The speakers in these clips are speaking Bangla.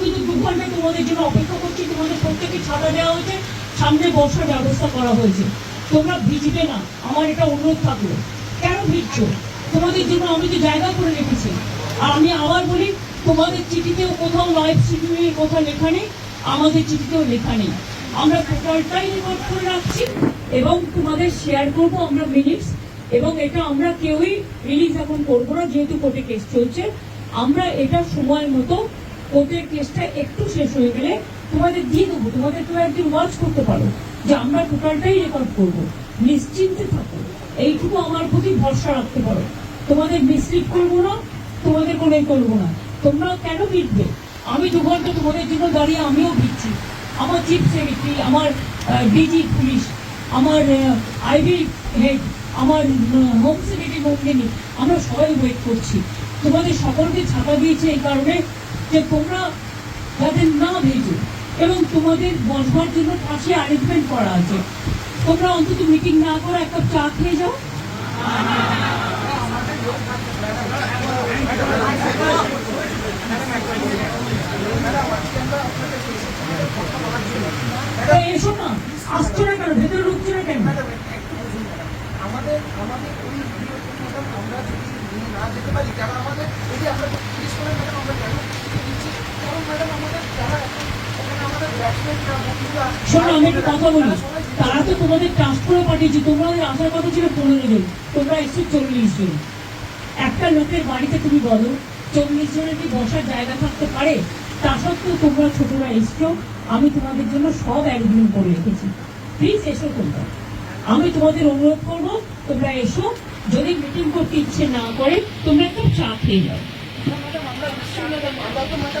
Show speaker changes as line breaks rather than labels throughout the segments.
অন্তত দু তোমাদের জন্য অপেক্ষা করছি, তোমাদের প্রত্যেকে ছাতা দেওয়া হয়েছে, সামনে বসার ব্যবস্থা করা হয়েছে। তোমরা ভিজবে না, আমার এটা অনুরোধ থাকল। কেন ভিজছো? তোমাদের জন্য আমি তো জায়গা করে রেখেছি। আর আমি আবার বলি, তোমাদের চিঠিতেও কোথাও লাইভ স্ট্রিমিংয়ের কথা লেখা নেই, আমাদের চিঠিতেও লেখা নেই। আমরা টোটালটাই রেকর্ড করে রাখছি এবং তোমাদের শেয়ার করব আমরা মিনিটস এবং এটা আমরা কেউই রিলিজ এখন করব না, যেহেতু কোর্টে কেস চলছে। আমরা এটা সময় মতো কোর্টের কেসটা একটু শেষ হয়ে গেলে তোমাদের দিয়ে দেবো, তোমাদের তো একদিন ওয়াচ করতে পারো যে আমরা টোটালটাই রেকর্ড করব। নিশ্চিন্তে থাকো। এইটুকু আমার প্রতি ভরসা রাখতে পারো। তোমাদের মিসলিড করব না, তোমাদের কোনো করব না। তোমরা কেন ভিড়বে আমি দু ঘণ্টা তোমাদের জন্য দাঁড়িয়ে আমিও ভিড়ছি আমার চিফ সেক্রেটারি আমার ডিজি পুলিশ আমার আইবি হেড আমার হোম সেক্রেটারি নন্দিনী আমরা সবাই ওয়েট করছি। তোমাদের সকলকে ছাপা দিয়েছে এই কারণে যে তোমরা যাদের না ভেজো এবং তোমাদের বসবার জন্য পাশে অ্যারেঞ্জমেন্ট করা আছে। তোমরা অন্তত মিটিং না করে একটা চা খেয়ে যাও তা এসো না আসছো না কেন ভেতরে ঢুকছো না কেন
আমাদের আমাদের ওই ভিডিওতে ম্যাডাম আমরা যদি নিয়ে না যেতে পারি কারণ আমাদের যদি আমরা তিরিশ করে ম্যাডাম আমরা কেন দিচ্ছি কারণ ম্যাডাম আমাদের যারা এখন ওখানে আমাদের ব্যাটসম্যান বন্ধুরা
শোনো, আমি একটু কথা বলি। তারা তো তোমাদের তোমাদের আসার কথা ছিল পনেরো জন। তোমরা এসছো চল্লিশ জন। একটা লোকের বাড়িতে তুমি বলো, চল্লিশ জনের কি বসার জায়গা থাকতে পারে? তা সত্ত্বেও তোমরা ছোটরা এসছো, আমি তোমাদের জন্য সব একদিন করে রেখেছি। প্লিজ এসো তোমরা। আমি তোমাদের অনুরোধ করব, তোমরা এসো। যদি মিটিং করতে ইচ্ছে না করে, তোমরা একটু চা খেয়ে যাও।
আমরা আমরা তো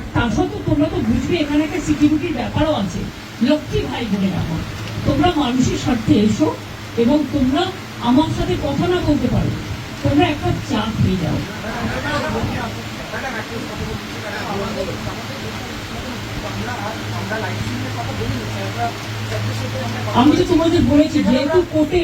তা সত্ত্বেও তোমরা তো বুঝবে, এখানে একটা সিকিউরিটির ব্যাপারও আছে। লক্ষ্মী ভাই বলে রাখো, তোমরা মানুষের স্বার্থে এসো এবং তোমরা আমার সাথে কথা না বলতে পারো। তোমরা একটা চা খেয়ে যাও। আমি তো তোমাদের বলেছি, যেহেতু কোর্টে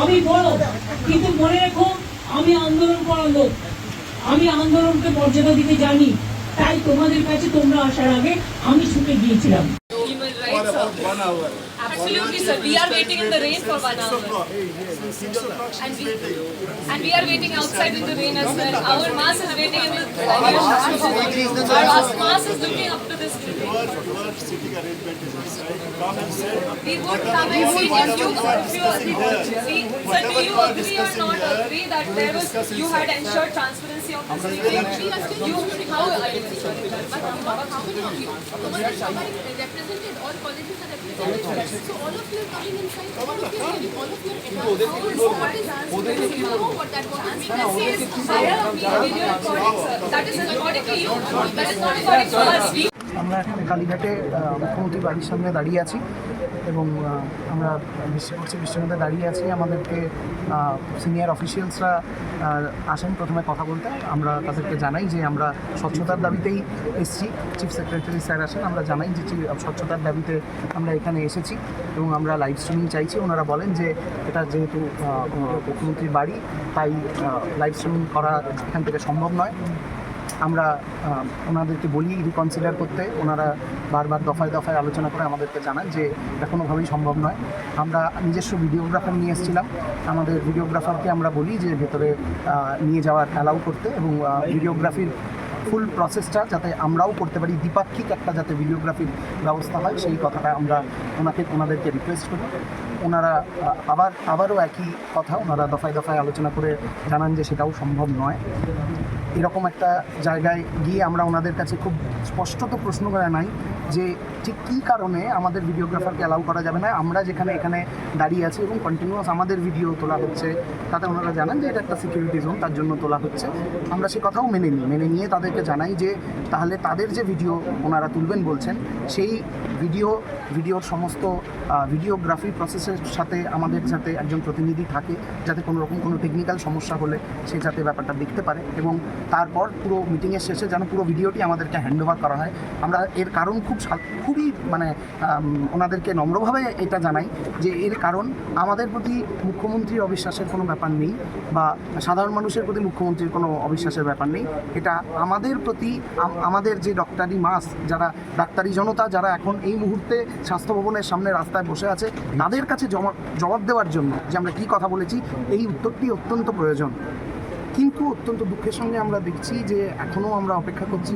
আমি বড় কিন্তু মনে রেখো আমি আন্দোলন করার লোক আমি আন্দোলনকে মর্যাদা দিতে জানি তাই তোমাদের কাছে তোমরা আসার আগে আমি ছুটে গিয়েছিলাম.
Absolutely, sir. We are waiting in the rain for one hour. And we, and we are waiting outside in the rain as well. Our mass is waiting in the Our mass is looking up to We would come and sit if you agree you agree or not agree that you had ensured transparency of this? You, how,
didn't. Um, so all of you coming inside, all of you all of you know what that.
Transparency is. That is according to you. That is not according to us.
আমরা এখন কালীঘাটে আহ, মুখ্যমন্ত্রীর বাড়ির সামনে দাঁড়িয়ে আছি এবং আমরা বৃষ্টি করছি মধ্যে দাঁড়িয়ে আছি। আমাদেরকে সিনিয়র অফিসিয়ালসরা আসেন প্রথমে কথা বলতে। আমরা তাদেরকে জানাই যে আমরা স্বচ্ছতার দাবিতেই এসেছি। চিফ সেক্রেটারি স্যার আসেন আমরা জানাই যে স্বচ্ছতার দাবিতে আমরা এখানে এসেছি এবং আমরা লাইভ স্ট্রিমিং চাইছি। ওনারা বলেন যে এটা যেহেতু মুখ্যমন্ত্রীর বাড়ি তাই লাইভ স্ট্রিমিং করা এখান থেকে সম্ভব নয়। আমরা ওনাদেরকে বলি রিকনসিডার করতে। ওনারা বারবার দফায় দফায় আলোচনা করে আমাদেরকে জানান যে এটা কোনোভাবেই সম্ভব নয়। আমরা নিজস্ব ভিডিওগ্রাফার নিয়ে এসেছিলাম। আমাদের ভিডিওগ্রাফারকে আমরা বলি যে ভেতরে নিয়ে যাওয়ার অ্যালাউ করতে এবং ভিডিওগ্রাফির ফুল প্রসেসটা যাতে আমরাও করতে পারি, দ্বিপাক্ষিক একটা যাতে ভিডিওগ্রাফির ব্যবস্থা হয়, সেই কথাটা আমরা ওনাকে, ওনাদেরকে রিকোয়েস্ট করি। ওনারা আবার, আবারও একই কথা ওনারা দফায় দফায় আলোচনা করে জানান যে সেটাও সম্ভব নয়। এরকম একটা জায়গায় গিয়ে আমরা ওনাদের কাছে খুব স্পষ্টত প্রশ্ন করা নাই যে ঠিক কী কারণে আমাদের ভিডিওগ্রাফারকে অ্যালাউ করা যাবে না। আমরা যেখানে এখানে দাঁড়িয়ে আছি এবং কন্টিনিউয়াস আমাদের ভিডিও তোলা হচ্ছে, তাতে ওনারা জানান যে এটা একটা সিকিউরিটি জোন তার জন্য তোলা হচ্ছে। আমরা সে কথাও মেনে নিই। মেনে নিয়ে তাদেরকে জানাই যে তাহলে তাদের যে ভিডিও ওনারা তুলবেন বলছেন, সেই ভিডিও, ভিডিওর সমস্ত ভিডিওগ্রাফি প্রসেসের সাথে আমাদের যাতে একজন প্রতিনিধি থাকে, যাতে কোনো রকম কোনো টেকনিক্যাল সমস্যা হলে সে যাতে ব্যাপারটা দেখতে পারে এবং তারপর পুরো মিটিংয়ের শেষে যেন পুরো ভিডিওটি আমাদেরকে হ্যান্ড ওভার করা হয়। আমরা এর কারণ খুব খুবই মানে ওনাদেরকে নম্রভাবে এটা জানাই যে এর কারণ আমাদের প্রতি মুখ্যমন্ত্রীর অবিশ্বাসের কোনো ব্যাপার নেই বা সাধারণ মানুষের প্রতি মুখ্যমন্ত্রীর কোনো অবিশ্বাসের ব্যাপার নেই। এটা আমাদের প্রতি আমাদের যে ডক্টরি মাস যারা ডাক্তারি জনতা, যারা এখন এই মুহূর্তে স্বাস্থ্য ভবনের সামনে রাস্তায় বসে আছে তাদের কাছে জবাব দেওয়ার জন্য যে আমরা কি কথা বলেছি, এই উত্তরটি অত্যন্ত প্রয়োজন। কিন্তু অত্যন্ত দুঃখের সঙ্গে আমরা দেখছি যে এখনও আমরা অপেক্ষা করছি